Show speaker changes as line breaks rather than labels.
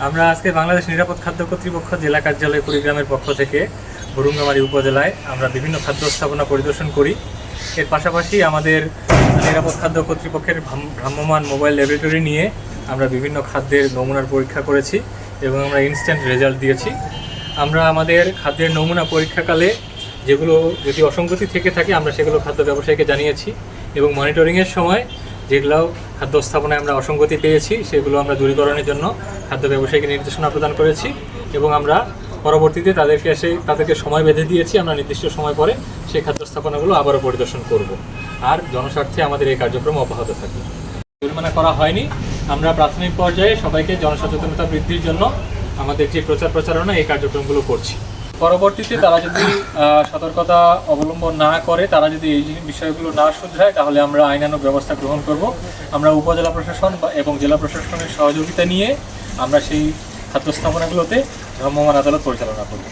আমরা আজকে বাংলাদেশ নিরাপদ খাদ্য কর্তৃপক্ষ জেলা কার্যালয় কুড়িগ্রামের পক্ষ থেকে বরুঙ্গামারী উপজেলায় আমরা বিভিন্ন খাদ্য স্থাপনা পরিদর্শন করি। এর পাশাপাশি আমাদের নিরাপদ খাদ্য কর্তৃপক্ষের ভ্রাম- ভ্রাম্যমাণ মোবাইল ল্যাবরেটরি নিয়ে আমরা বিভিন্ন খাদ্যের নমুনার পরীক্ষা করেছি এবং আমরা ইনস্ট্যান্ট রেজাল্ট দিয়েছি। আমরা আমাদের খাদ্যের নমুনা পরীক্ষাকালে যেগুলো, যদি অসঙ্গতি থেকে থাকে আমরা সেগুলো খাদ্য ব্যবসায়ীকে জানিয়েছি এবং মনিটরিংয়ের সময় যেগুলো খাদ্য স্থাপনায় আমরা অসঙ্গতি পেয়েছি, সেগুলো আমরা দূরীকরণের জন্য খাদ্য ব্যবসায়ীকে নির্দেশনা প্রদান করেছি এবং আমরা পরবর্তীতে তাদেরকে এসে তাদেরকে সময় বেঁধে দিয়েছি, আমরা নির্দিষ্ট সময় পরে সেই খাদ্য স্থাপনাগুলো আবারও পরিদর্শন করব। আর জনস্বার্থে আমাদের এই কার্যক্রম অব্যাহত থাকবে। জরিমানা করা হয়নি। আমরা প্রাথমিক পর্যায়ে সবাইকে জনসচেতনতা বৃদ্ধির জন্য আমাদের যে প্রচার প্রচারণা এই কার্যক্রমগুলো করছি। পরবর্তীতে তারা যদি সতর্কতা অবলম্বন না করে, তারা যদি এই বিষয়গুলো না শুধরায়, তাহলে আমরা আইনানুগ ব্যবস্থা গ্রহণ করব। আমরা উপজেলা প্রশাসন এবং জেলা প্রশাসনের সহযোগিতা নিয়ে আমরা সেই খাদ্য স্থাপনাগুলোতে ভ্রাম্যমাণ আদালত পরিচালনা করব।